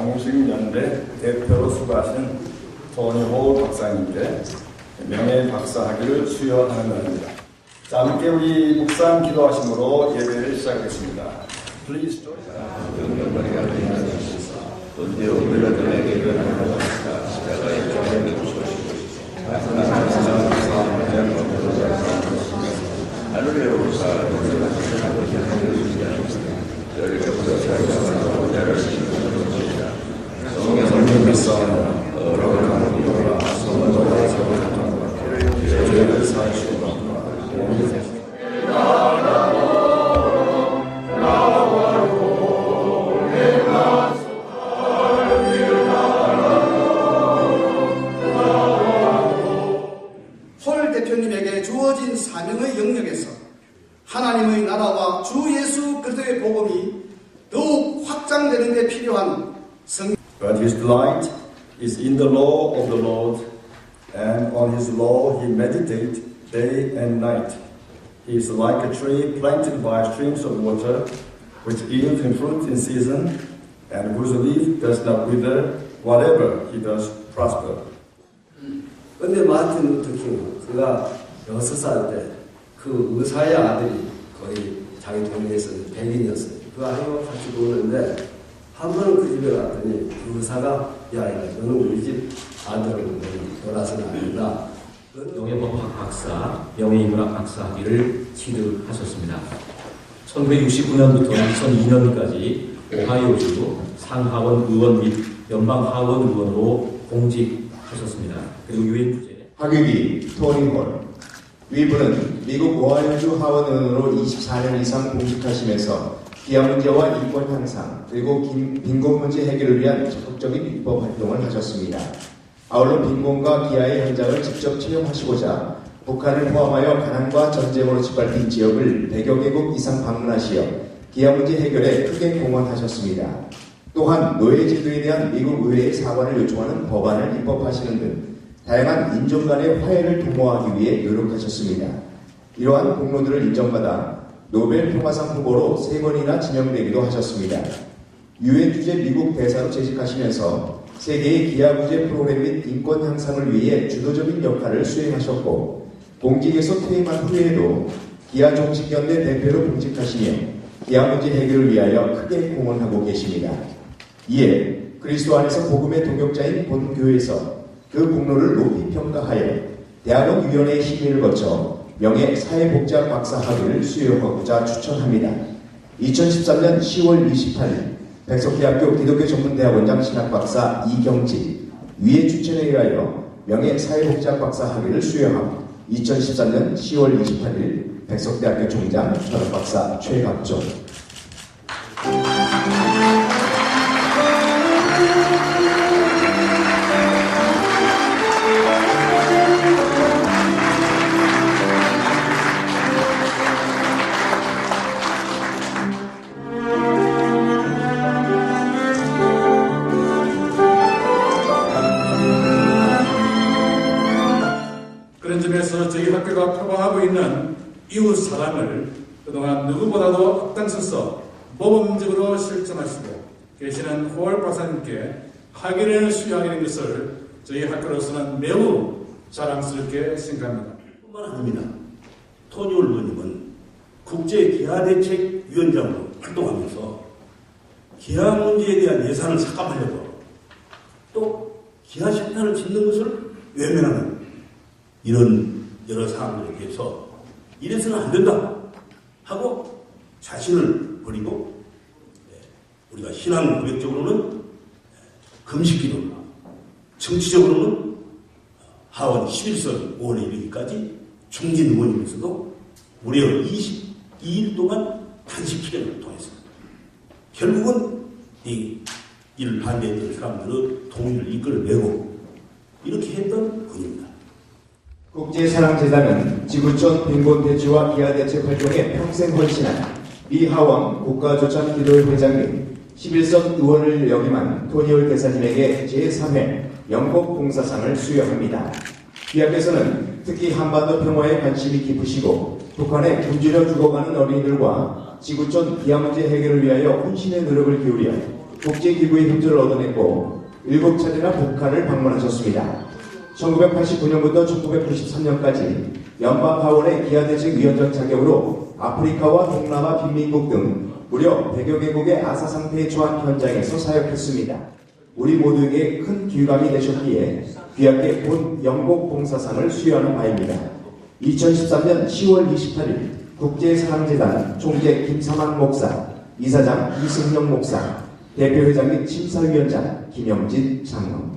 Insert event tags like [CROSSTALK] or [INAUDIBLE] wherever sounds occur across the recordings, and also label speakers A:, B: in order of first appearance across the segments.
A: 정식연대 대표로 수고하신 토니홀 박사님께 명예 박사학위를 수여하는 날입니다. 자, 함께 우리 묵상 기도하심으로 예배를 시작하겠습니다. Please join us. 성령
B: 대표님에게 주어진 사명의 영역에서 하나님의 나라와 주 예수 그리스도의 복음이 더욱 확장되는 데 필요한 성
A: But his delight is in the law of the Lord, and on his law he meditates day and night. He is like a tree planted by streams of water, which yields him fruit in season, and whose leaf does not wither. Whatever he does prosper.
C: 근데 마틴 루터 킹은 그가 여섯 살 때 그 의사의 아들이 거의 자기 동네에서 백인이었어요. 그 아이와 같이 노는데 한 번은 그 집에 갔더니 그 의사가 야, 야 너는 우리 집 아들을 놀아서는 안 된다.
D: 명예법학 박사, 명예인문학 박사 학위를 취득하셨습니다. 1969년부터 2002년까지 오하이오주 상하원 의원 및 연방 하원 의원으로 공직하셨습니다. 그리고 유엔 주재
E: 하객이 토니 홀. 위부는 미국 오하이오주 하원의원으로 24년 이상 공직하시면서 기아 문제와 인권 향상 그리고 빈- 빈곤 문제 해결을 위한 적극적인 입법 활동을 하셨습니다. 아울러 빈곤과 기아의 현장을 직접 체험하시고자 북한을 포함하여 가난과 전쟁으로 짓밟힌 지역을 100여 개국 이상 방문하시어 기아 문제 해결에 크게 공헌하셨습니다. 또한 노예 제도에 대한 미국 의회의 사과를 요청하는 법안을 입법하시는 등 다양한 인종 간의 화해를 도모하기 위해 노력하셨습니다. 이러한 공로들을 인정받아 노벨 평화상 후보로 세 번이나 지명되기도 하셨습니다. 유엔 주재 미국 대사로 재직하시면서 세계의 기아 문제 프로그램 및 인권 향상을 위해 주도적인 역할을 수행하셨고 공직에서 퇴임한 후에도 기아 종식연대 대표로 공직하시며 기아 문제 해결을 위하여 크게 공헌하고 계십니다. 이에 그리스도 안에서 복음의 동역자인 본 교회에서 그 공로를 높이 평가하여 대학원 위원회의 심의를 거쳐 명예 사회복지학 박사 학위를 수여하고자 추천합니다. 2013년 10월 28일 백석대학교 기독교 전문대학원장 신학박사 이경직 위의 추천에 의하여 명예 사회복지학 박사 학위를 수여하고 2013년 10월 28일 백석대학교 총장 철학박사 최갑종
F: 학교가 표방하고 있는 이웃 사랑을 그동안 누구보다도 앞장서서 모범적으로 실천하시고 계시는 호월 박사님께 학위를 수여하게 된 것을 저희 학교로서는 매우 자랑스럽게 생각합니다.
G: 뿐만 아닙니다. 토니 올버님은 국제 기아대책위원장으로 활동하면서 기아 문제에 대한 예산을 삭감하려고 또 기아 식단을 짓는 것을 외면하는 이런 여러 사항들에 대해서 이래서는 안 된다 하고 자신을 버리고 예, 우리가 신앙 고백적으로는 예, 금식기도 정치적으로는 하원 11선 의원에 이르기까지 중진 의원이면서도 무려 22일 동안 단식 기간을 통했습니다. 결국은 이 이를 반대했던 사람들은 통일을 이끌어내고 이렇게 했던 분입니다.
E: 국제사랑재단은 지구촌 빈곤 대치와 기아 대책 활동에 평생 헌신한 이하원 국가조참 기도회 회장님 11선 의원을 역임한 토니올 대사님에게 제3회 영국 봉사상을 수여합니다. 기아께서는 특히 한반도 평화에 관심이 깊으시고 북한에 굶주려 죽어가는 어린이들과 지구촌 기아 문제 해결을 위하여 혼신의 노력을 기울여 국제기구의 협조를 얻어냈고 일곱 차례나 북한을 방문하셨습니다. 1989년부터 1993년까지 연방하원의 기아대책위원장 자격으로 아프리카와 동남아 빈민국 등 무려 100여 개국의 아사 상태에 처한 현장에서 사역했습니다. 우리 모두에게 큰 귀감이 되셨기에 귀하게 본 영국 봉사상을 수여하는 바입니다. 2013년 10월 28일 국제사랑재단 총재 김삼환 목사, 이사장 이승영 목사, 대표회장 및 심사위원장 김영진 장로.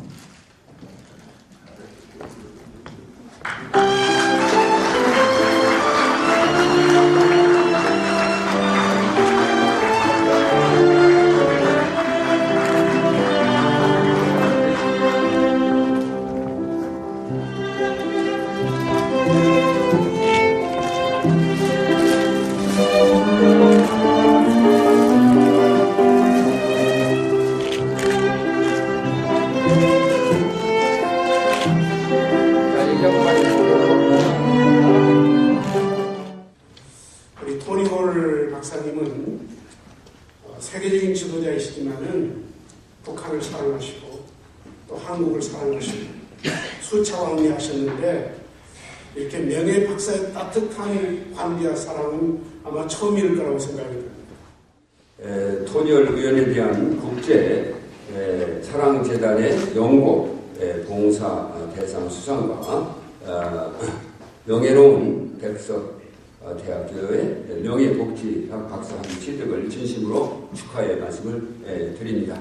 B: 세계적인 지도자이시지만은 북한을 사랑하시고 또 한국을 사랑하시고 수차왕리 하셨는데 이렇게 명예 박사의 따뜻한 관계와 사랑은 아마 처음일 거라고 생각이 듭니다.
H: 에, 토니얼 의원에 대한 국제 에, 사랑재단의 영국 에, 봉사 어, 대상 수상과 어, [LAUGHS] 명예로운 백석 어, 대학교의 명예복지학 박사학위 취득을 진심으로 축하의 말씀을 에, 드립니다.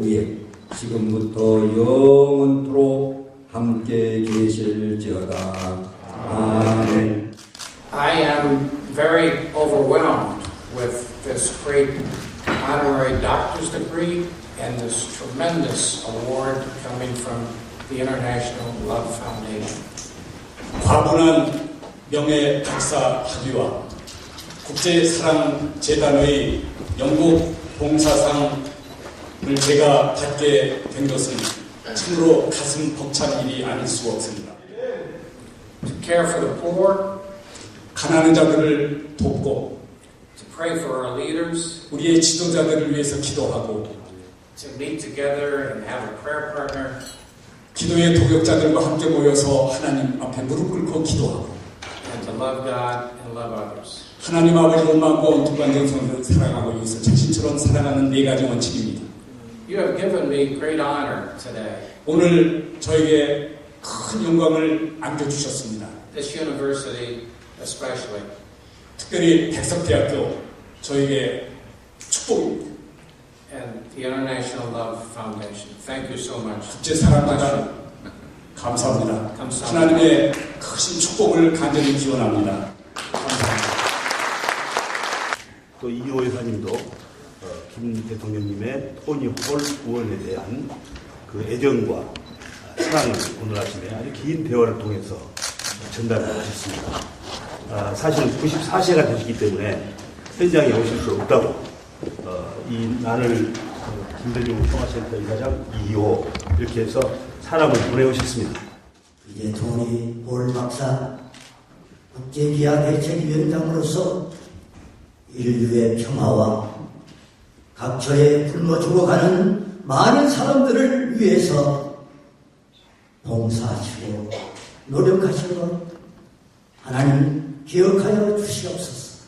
I: 위에
J: 지금부터 영원토록 함께 계실지어다. 아멘.
K: I am very overwhelmed with this great honorary doctor's degree and this tremendous award coming from the International Love Foundation.
F: 과분한 명예 박사 학위와 국제사랑재단의 영국 봉사상 을 제가 받게 된 것은 참으로 가슴 벅찬 일이 아닐 수가 없습니다.
K: To care for the poor,
F: 가난한 자들을 돕고
K: to pray for our leaders,
F: 우리의 지도자들을 위해서 기도하고
K: to meet together and have a prayer partner,
F: 기도의 도격자들과 함께 모여서 하나님 앞에 무릎 꿇고 기도하고
K: and to love God and love others.
F: 하나님 아버지를 마음과 온통한 정성으로 사랑하고 여기서 자신처럼 사랑하는 네 가지 원칙입니다.
K: You have given me great honor today.
F: 오늘 저에게 큰 영광을 안겨주셨습니다.
K: This university especially.
F: 특별히 백석대학교 저에게 축복입니다.
K: and the International Love Foundation. Thank you so much.
F: 국제 사랑재단 감사합니다.
K: 감사합니다.
F: 하나님의 크신 축복을 간절히 기원합니다. 감사합니다.
G: 또 이호 여사님도 어, 김 대통령님의 토니 홀 의원에 대한 그 애정과 사랑을 오늘 아침에 아주 긴 대화를 통해서 전달을 하셨습니다. 아, 사실 94세가 되시기 때문에 현장에 오실 수 없다고 어, 이 어, 김대중 평화센터 이사장 이호 이렇게 해서 사람을 보내오셨습니다.
L: 이제 토니 볼 박사 국제기아 대책위원장으로서 인류의 평화와 각처에 굶어 죽어가는 많은 사람들을 위해서 봉사하시고 노력하신 것 하나님 기억하여 주시옵소서.